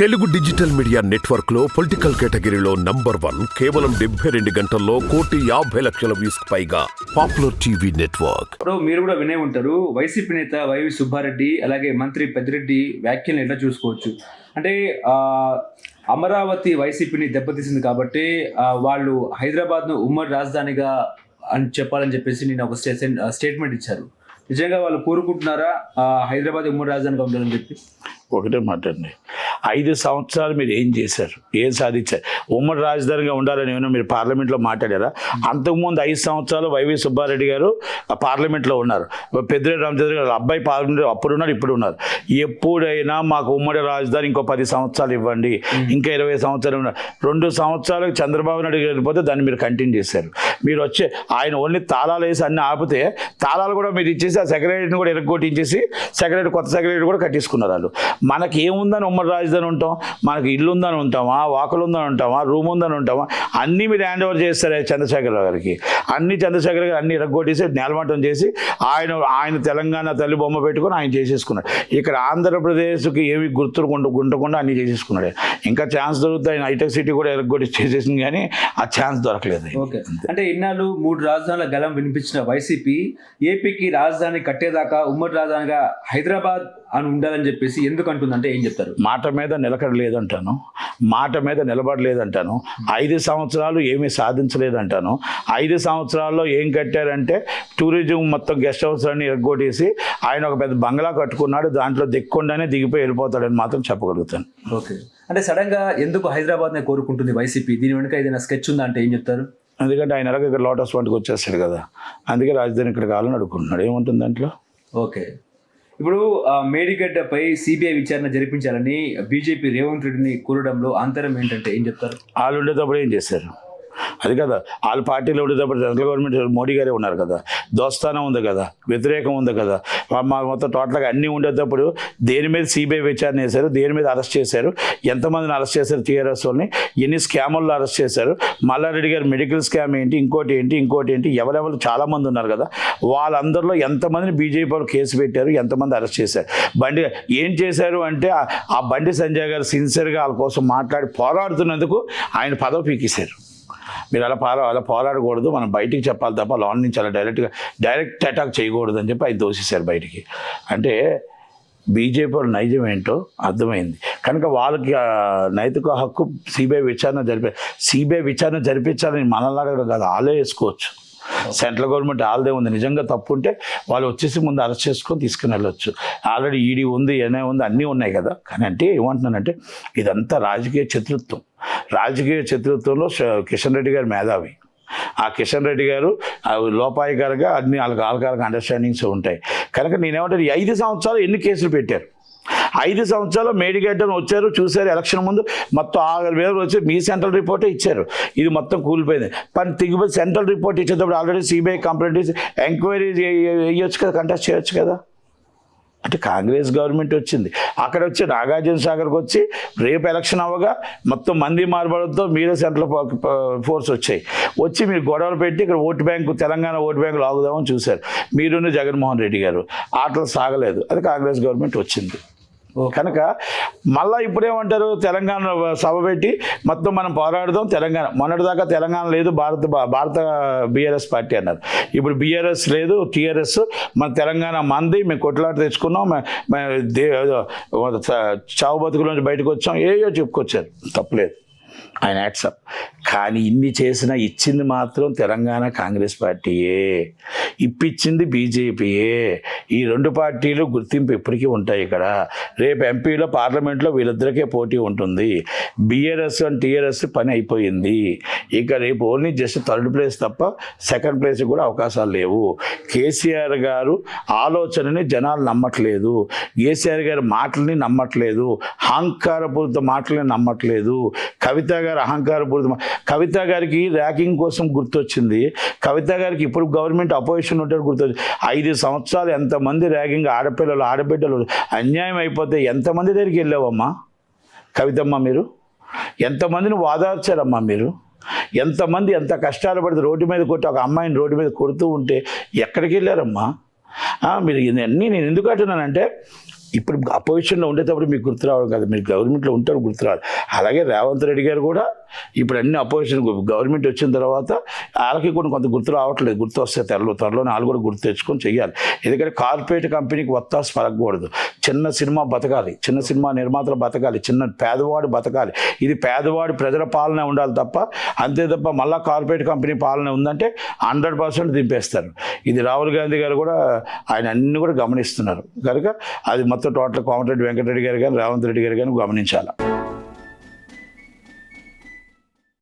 Telugu digital media నెట్వర్క్లో political కేటగిరీలో number one కేవలం డెబ్బై రెండు గంటల్లో కోటి యాభై లక్షల వ్యూస్ పైగా పాపులర్ టీవీ నెట్వర్క్. మీరు కూడా వినే ఉంటారు వైసీపీ నేత వైవి సుబ్బారెడ్డి అలాగే మంత్రి పెద్దిరెడ్డి వ్యాఖ్యలను ఎట్లా చూసుకోవచ్చు? అంటే అమరావతి వైసీపీని దెబ్బతీసింది కాబట్టి వాళ్ళు హైదరాబాద్ను ఉమ్మడి రాజధానిగా అని చెప్పాలని చెప్పేసి నేను ఒక స్టేట్మెంట్ ఇచ్చారు. నిజంగా వాళ్ళు కోరుకుంటున్నారా హైదరాబాద్ ఉమ్మడి రాజధానిగా ఉండాలని చెప్పి? ఒకటే మాట అండి. ఐదు సంవత్సరాలు మీరు ఏం చేశారు? ఏం సాధించారు? ఉమ్మడి రాజధానిగా ఉండాలని ఏమైనా మీరు పార్లమెంట్లో మాట్లాడారా? అంతకుముందు ఐదు సంవత్సరాలు వైవి సుబ్బారెడ్డి గారు ఆ పార్లమెంట్లో ఉన్నారు. పెద్దిరెడ్డి రామచంద్ర గారు అబ్బాయి పార్లమెంట్ అప్పుడు ఉన్నారు ఇప్పుడు ఉన్నారు. ఎప్పుడైనా మాకు ఉమ్మడి రాజధాని ఇంకో పది సంవత్సరాలు ఇవ్వండి ఇంకా ఇరవై సంవత్సరాలు ఉన్నారు రెండు సంవత్సరాలకు చంద్రబాబు నాయుడు వెళ్ళిపోతే దాన్ని మీరు కంటిన్యూ చేశారు. మీరు వచ్చే ఆయన ఓన్లీ తాళాలు వేసి అన్ని ఆపితే తాళాలు కూడా మీరు ఇచ్చేసి ఆ సెక్రటరీని కూడా ఎరగొట్టించేసి సెక్రటరీ కొత్త సెక్రటరీ కూడా కట్టించుకున్నారు వాళ్ళు. మనకి ఏముందని ఉమ్మడి రాజధాని ఉంటాం మనకి ఇల్లు ఉందని ఉంటామా వాకలు ఉందని ఉంటామా రూమ్ ఉందని ఉంటామా అన్నీ మీరు హ్యాండ్ ఓవర్ చేస్తారు చంద్రశేఖరరావు గారికి. అన్ని చంద్రశేఖర్ గారు అన్ని రగ్గొట్టేసి నేలమట్టం చేసి ఆయన ఆయన తెలంగాణ తల్లి బొమ్మ పెట్టుకొని ఆయన చేసేసుకున్నాడు. ఇక్కడ ఆంధ్రప్రదేశ్కి ఏమి గుర్తు గుంటకుండా అన్ని చేసేసుకున్నాడు. ఇంకా ఛాన్స్ దొరుకుతాయి ఆయన హైటెక్ సిటీ కూడా ఎరగొట్టి చేసేసింది కానీ ఆ ఛాన్స్ దొరకలేదు. ఓకే. అంటే ఇన్నాళ్ళు మూడు రాజధానుల గలం వినిపించిన వైసీపీ ఏపీకి రాజధాని కట్టేదాకా ఉమ్మడి రాజధానిగా హైదరాబాద్ అని ఉండాలని చెప్పేసి ఎందుకు అంటుందంటే ఏం చెప్తారు? మాట మీద నిలకడలేదంటాను. మాట మీద నిలబడలేదంటాను. ఐదు సంవత్సరాలు ఏమీ సాధించలేదంటాను. ఐదు సంవత్సరాల్లో ఏం కట్టారంటే టూరిజం మొత్తం గెస్ట్ హౌస్ అన్ని ఎరగొట్టేసి ఆయన ఒక పెద్ద బంగ్లా కట్టుకున్నాడు దాంట్లో దిక్కుండానే దిగిపోయి వెళ్ళిపోతాడని మాత్రం చెప్పగలుగుతాను. ఓకే. అంటే సడన్గా ఎందుకు హైదరాబాద్ నే కోరుకుంటుంది వైసీపీ? దీని వెనుక ఏదైనా స్కెచ్ ఉందా అంటే ఏం చెప్తారు? ఎందుకంటే ఆయన ఎలాగ ఇక్కడ లోటస్ వంటికి వచ్చేస్తాడు కదా. అందుకే రాజధాని ఇక్కడ కావాలని అడుగుతున్నాడు ఏముంటుంది దాంట్లో? ఓకే. ఇప్పుడు మేడిగడ్డపై సిబిఐ విచారణ జరిపించాలని బీజేపీ రేవంత్ రెడ్డిని కోరడంలో అంతరం ఏంటంటే ఏం చెప్తారు? వాళ్ళు ఉండేటప్పుడు ఏం చేశారు? అది కదా. వాళ్ళ పార్టీలో ఉండేటప్పుడు సెంట్రల్ గవర్నమెంట్ మోడీ గారే ఉన్నారు కదా. దోస్తానం ఉంది కదా. వ్యతిరేకం ఉంది కదా. మా- మొత్తం టోటల్గా అన్నీ ఉండేటప్పుడు దేని మీద సిబిఐ విచారణ చేశారు దేని మీద అరెస్ట్ చేశారు ఎంతమందిని అరెస్ట్ చేశారు టీఆర్ఎస్ వాళ్ళని ఎన్ని స్కాముల్లో అరెస్ట్ చేశారు మల్లారెడ్డి గారు మెడికల్ స్కామ్ ఏంటి ఇంకోటి ఏంటి ఇంకోటి ఏంటి ఎవరెవరు చాలామంది ఉన్నారు కదా. వాళ్ళందరిలో ఎంతమందిని బీజేపీ వాళ్ళు కేసు పెట్టారు ఎంతమంది అరెస్ట్ చేశారు. బండి ఏం చేశారు అంటే ఆ- ఆ బండి సంజయ్ గారు సిన్సియర్గా వాళ్ళ కోసం మాట్లాడి పోరాడుతున్నందుకు ఆయన పదవి పీకేశారు. మీరు అలా పోరా అలా పోరాడకూడదు. మనం బయటికి చెప్పాలి తప్ప లోన్ నుంచి అలా డైరెక్ట్గా డైరెక్ట్ అటాక్ చేయకూడదు అని చెప్పి ఆయన దోషిస్తారు బయటికి. అంటే బీజేపీ వాళ్ళ నైజం ఏంటో అర్థమైంది. కనుక వాళ్ళకి నైతిక హక్కు సిబిఐ విచారణ జరిపే సిబిఐ విచారణ జరిపించాలని మనలాగడం కాదు వాళ్ళే వేసుకోవచ్చు. సెంట్రల్ గవర్నమెంట్ ఆల్దే ఉంది. నిజంగా తప్పు ఉంటే వాళ్ళు వచ్చేసి ముందు అరెస్ట్ చేసుకొని తీసుకుని వెళ్ళొచ్చు. ఆల్రెడీ ఈడీ ఉంది ఏనే ఉంది అన్నీ ఉన్నాయి కదా. కానీ అంటే ఏమంటున్నానంటే ఇదంతా రాజకీయ చతురత్వం. రాజకీయ చతురత్వంలో కిషన్ రెడ్డి గారు మేధావి. ఆ కిషన్ రెడ్డి గారు ఆ లోపాయికారుగా అన్ని వాళ్ళకి ఆల్కాలకు అండర్స్టాండింగ్స్ ఉంటాయి. కనుక నేనేమంటాను ఐదు సంవత్సరాలు ఎన్ని కేసులు పెట్టారు? ఐదు సంవత్సరాలు మేడిగడ్డను వచ్చారు చూశారు ఎలక్షన్ ముందు. మొత్తం ఆరు వేలు వచ్చి మీ సెంట్రల్ రిపోర్టే ఇచ్చారు. ఇది మొత్తం కూలిపోయింది. పని తిగిపోయి సెంట్రల్ రిపోర్ట్ ఇచ్చేటప్పుడు ఆల్రెడీ సిబిఐ కంప్లైంట్ ఇచ్చి ఎంక్వైరీ వేయొచ్చు కదా కంటెస్ట్ చేయొచ్చు కదా? అంటే కాంగ్రెస్ గవర్నమెంట్ వచ్చింది. అక్కడ వచ్చి నాగార్జున సాగర్కి వచ్చి రేపు ఎలక్షన్ అవ్వగా మొత్తం మంది మార్బడంతో మీరే సెంట్రల్ ఫోర్స్ వచ్చాయి. వచ్చి మీరు గొడవలు పెట్టి ఇక్కడ vote bank Telangana vote bank లాగుదామని చూశారు. మీరున్న జగన్మోహన్ రెడ్డి గారు. ఆటలు సాగలేదు. అది కాంగ్రెస్ గవర్నమెంట్ వచ్చింది. కనుక మళ్ళీ ఇప్పుడేమంటారు? తెలంగాణ సభ పెట్టి మొత్తం మనం పోరాడదాం. తెలంగాణ మొన్నటిదాకా తెలంగాణ లేదు భారత భారత బీఆర్ఎస్ పార్టీ అన్నారు. ఇప్పుడు బీఆర్ఎస్ లేదు టీఆర్ఎస్ మన తెలంగాణ మంది మేము కొట్లాట తెచ్చుకున్నాం చావు బతుకుల నుంచి బయటకు వచ్చాం. ఏయో చెప్పుకొచ్చారు. తప్పలేదు. ఆయన యాక్సెప్ట్. కానీ ఇన్ని చేసినా ఇచ్చింది మాత్రం తెలంగాణ కాంగ్రెస్ పార్టీయే. ఇప్పించింది బీజేపీయే. ఈ రెండు పార్టీలు గుర్తింపు ఎప్పటికీ ఉంటాయి ఇక్కడ. రేపు ఎంపీలో పార్లమెంట్లో వీళ్ళిద్దరికే పోటీ ఉంటుంది. బీఆర్ఎస్ అండ్ టీఆర్ఎస్ పని అయిపోయింది. ఇక రేపు ఓన్లీ జస్ట్ థర్డ్ ప్లేస్ తప్ప సెకండ్ ప్లేస్ కూడా అవకాశాలు లేవు. కేసీఆర్ గారు ఆలోచనని జనాలు నమ్మట్లేదు. కేసీఆర్ గారి మాటల్ని నమ్మట్లేదు. అహంకారపూరిత మాటల్ని నమ్మట్లేదు. కవిత గారు అహంకారపూరిత కవిత గారికి ర్యాకింగ్ కోసం గుర్తొచ్చింది. కవిత గారికి ఇప్పుడు గవర్నమెంట్ అపోజిషన్ ఉంటారు గుర్తొచ్చింది. ఐదు సంవత్సరాలు ఎంతమంది ర్యాగింగ్ ఆడపిల్లలు ఆడబిడ్డలు అన్యాయం అయిపోతే ఎంతమంది దగ్గరికి వెళ్ళావమ్మా? కవితమ్మ మీరు? ఎంతమందిని వాదార్చారమ్మా మీరు? ఎంతమంది ఎంత కష్టాలు పడితే రోడ్డు మీద కొట్టి ఒక అమ్మాయిని రోడ్డు మీద కొడుతూ ఉంటే ఎక్కడికి వెళ్ళారమ్మా? మీరు ఇవన్నీ నేను ఎందుకు అంటున్నానంటే ఇప్పుడు అపోజిషన్లో ఉండేటప్పుడు మీకు గుర్తు రావడం కదా. మీరు గవర్నమెంట్లో ఉంటారు గుర్తు రావాలి అలాగే రేవంత్ రెడ్డి గారు కూడా ఇప్పుడు అన్ని అపోజిషన్ గవర్నమెంట్ వచ్చిన తర్వాత వాళ్ళకి కూడా కొంత గుర్తు రావట్లేదు. గుర్తు వస్తే త్వరలో త్వరలో వాళ్ళు కూడా గుర్తు తెచ్చుకొని చెయ్యాలి. ఎందుకంటే కార్పొరేట్ కంపెనీకి వత్తాస్ పలకూడదు చిన్న సినిమా బతకాలి. చిన్న సినిమా నిర్మాతలు బతకాలి. చిన్న పేదవాడు బతకాలి. ఇది పేదవాడు ప్రజల పాలన ఉండాలి తప్ప అంతే తప్ప మళ్ళీ కార్పొరేట్ కంపెనీ పాలన ఉందంటే హండ్రెడ్ పర్సెంట్ దింపేస్తారు. ఇది రాహుల్ గాంధీ గారు కూడా ఆయన అన్ని కూడా గమనిస్తున్నారు. కనుక అది మొత్తం మొత్తం టోటల్ కోమటిరెడ్డి వెంకటరెడ్డి గారు కానీ రేవంత్ రెడ్డి గారు కానీ గమనించాలి?